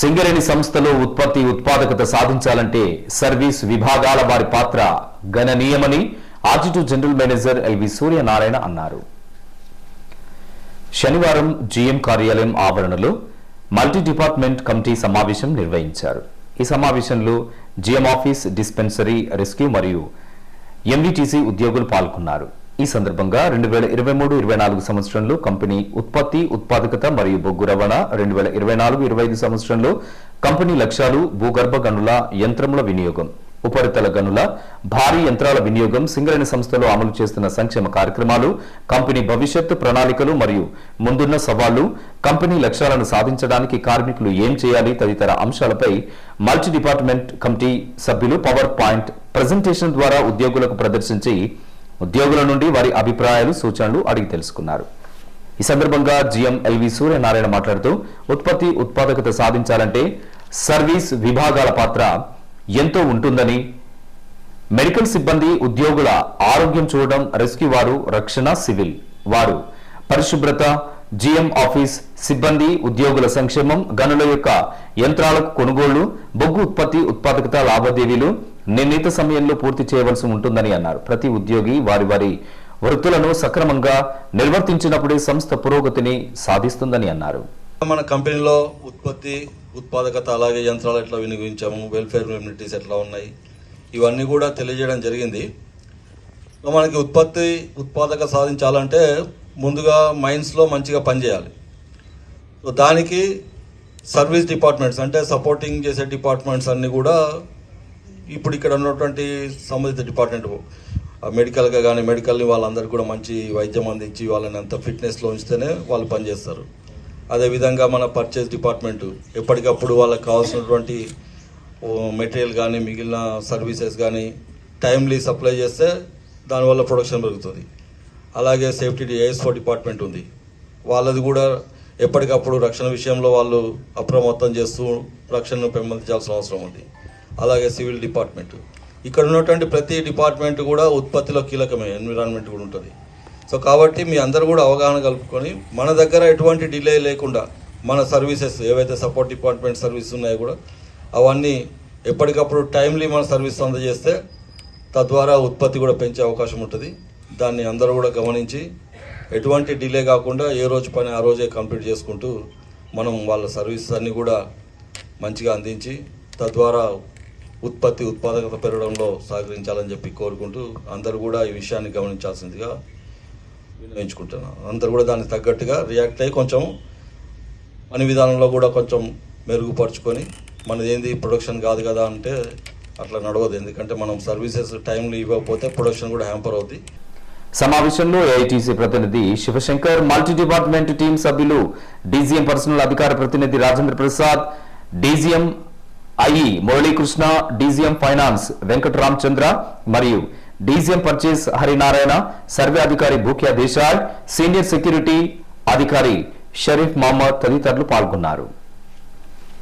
సింగరేణి సంస్థలో ఉత్పత్తి ఉత్పాదకత సాధించాలంటే సర్వీస్ విభాగాల వారి పాత్ర గణనీయమని RG two general manager LV Suryanarayana అన్నారు. శనివారం జీఎం కార్యాలయం ఆవరణలో మల్టీ డిపార్ట్మెంట్ కమిటీ సమావేశం నిర్వహించారు. ఈ సమావేశంలో జీఎం ఆఫీస్ డిస్పెన్సరీ రెస్క్యూ మరియు ఎంవిటీసీ ఉద్యోగులు పాల్గొన్నారు. ఈ సందర్భంగా రెండు వేల ఇరవై మూడు ఇరవై నాలుగు సంవత్సరంలో కంపెనీ ఉత్పత్తి ఉత్పాదకత మరియు బొగ్గు రవాణా రెండు వేల ఇరవై నాలుగు ఇరవై ఐదు సంవత్సరంలో కంపెనీ లక్ష్యాలు భూగర్భ గనుల యంత్రముల వినియోగం ఉపరితల గనుల భారీ యంత్రాల వినియోగం సింగరేణి సంస్థలో అమలు చేస్తున్న సంక్షేమ కార్యక్రమాలు కంపెనీ భవిష్యత్తు ప్రణాళికలు మరియు ముందున్న సవాళ్ళు కంపెనీ లక్ష్యాలను సాధించడానికి కార్మికులు ఏం చేయాలి తదితర అంశాలపై మల్టీ డిపార్ట్మెంట్ కమిటీ సభ్యులు పవర్ పాయింట్ ప్రజెంటేషన్ ద్వారా ఉద్యోగులకు ప్రదర్శించి ఉద్యోగుల నుండి వారి అభిప్రాయాలు సూచనలు అడిగి తెలుసుకున్నారు. ఈ సందర్భంగా జీఎం ఎల్వి సూర్యనారాయణ మాట్లాడుతూ ఉత్పత్తి ఉత్పాదకత సాధించాలంటే సర్వీస్ విభాగాల పాత్ర ఎంతో ఉంటుందని మెడికల్ సిబ్బంది ఉద్యోగుల ఆరోగ్యం చూడడం రెస్క్యూ వారు రక్షణ సివిల్. వారు పరిశుభ్రత జీఎం ఆఫీస్ సిబ్బంది ఉద్యోగుల సంక్షేమం గనుల యొక్క యంత్రాలకు కొనుగోళ్ళు బొగ్గు ఉత్పత్తి ఉత్పాదకత లావాదేవీలు నిర్ణీత సమయంలో పూర్తి చేయవలసి ఉంటుందని అన్నారు. ప్రతి ఉద్యోగి వారి వారి వృత్తులను సక్రమంగా నిర్వర్తించినప్పుడే సంస్థ పురోగతిని సాధిస్తుందని అన్నారు. మన కంపెనీలో ఉత్పత్తి ఉత్పాదకత అలాగే యంత్రాలు ఎట్లా వినియోగించాము వెల్ఫేర్ కమ్యూనిటీస్ ఎట్లా ఉన్నాయి ఇవన్నీ కూడా తెలియజేయడం జరిగింది. మనకి ఉత్పత్తి ఉత్పాదక సాధించాలంటే ముందుగా మైన్స్లో మంచిగా పనిచేయాలి. దానికి సర్వీస్ డిపార్ట్మెంట్స్ అంటే సపోర్టింగ్ చేసే డిపార్ట్మెంట్స్ అన్నీ కూడా ఇప్పుడు ఇక్కడ ఉన్నటువంటి సంబంధిత డిపార్ట్మెంట్ మెడికల్గా కానీ మెడికల్ని వాళ్ళందరికీ కూడా మంచి వైద్యం అందించి వాళ్ళని అంత ఫిట్నెస్లో ఉంచితేనే వాళ్ళు పనిచేస్తారు. అదేవిధంగా మన పర్చేస్ డిపార్ట్మెంట్ ఎప్పటికప్పుడు వాళ్ళకి కావాల్సినటువంటి మెటీరియల్ కానీ మిగిలిన సర్వీసెస్ కానీ టైమ్లీ సప్లై చేస్తే దానివల్ల ప్రొడక్షన్ పెరుగుతుంది. అలాగే సేఫ్టీ ఏఎస్ఓ డిపార్ట్మెంట్ ఉంది. వాళ్ళది కూడా ఎప్పటికప్పుడు రక్షణ విషయంలో వాళ్ళు అప్రమత్తం చేస్తూ రక్షణను పెంపొందించాల్సిన అవసరం ఉంది. అలాగే సివిల్ డిపార్ట్మెంట్. ఇక్కడ ఉన్నటువంటి ప్రతి డిపార్ట్మెంట్ కూడా ఉత్పత్తిలో కీలకమే ఎన్విరాన్మెంట్ కూడా ఉంటుంది. సో కాబట్టి మీ అందరూ కూడా అవగాహన కలుపుకొని మన దగ్గర ఎటువంటి డిలే లేకుండా మన సర్వీసెస్ ఏవైతే సపోర్ట్ డిపార్ట్మెంట్ సర్వీస్ ఉన్నాయో కూడా అవన్నీ ఎప్పటికప్పుడు టైమ్లీ మన సర్వీస్ అందజేస్తే తద్వారా ఉత్పత్తి కూడా పెంచే అవకాశం ఉంటుంది. దాన్ని అందరూ కూడా గమనించి ఎటువంటి డిలే కాకుండా ఏ రోజు పని ఆ రోజే కంప్లీట్ చేసుకుంటూ మనం వాళ్ళ సర్వీసెస్ అన్నీ కూడా మంచిగా అందించి తద్వారా ఉత్పత్తి ఉత్పాదకత పెరగడంలో సహకరించాలని చెప్పి కోరుకుంటూ అందరూ కూడా ఈ విషయాన్ని గమనించాల్సిందిగా వినియోగించుకుంటున్నాను అందరూ కూడా దానికి తగ్గట్టుగా రియాక్ట్ అయ్యి కొంచెం పని విధానంలో కూడా కొంచెం మెరుగుపరుచుకొని మనది ఏంది ప్రొడక్షన్ కాదు కదా అంటే అట్లా నడవదు. ఎందుకంటే మనం సర్వీసెస్ టైంలో ఇవ్వకపోతే ప్రొడక్షన్ కూడా హ్యాంపర్ అవుతుంది సమావేశంలో ఏఐటీసీ ప్రతినిధి శివశంకర్ మల్టీ డిపార్ట్మెంట్ టీం సభ్యులు డీజీఎం పర్సనల్ అధికార ప్రతినిధి Rajendra Prasad DGM IE e, Muralikrishna DGM finance Venkata Ramachandra మరియు డీజీఎం పర్చేస్ హరినారాయణ సర్వే అధికారి భూక్యా దేశాయ్ సీనియర్ సెక్యూరిటీ అధికారి షరీఫ్ మహమ్మద్ తదితరులు పాల్గొన్నారు.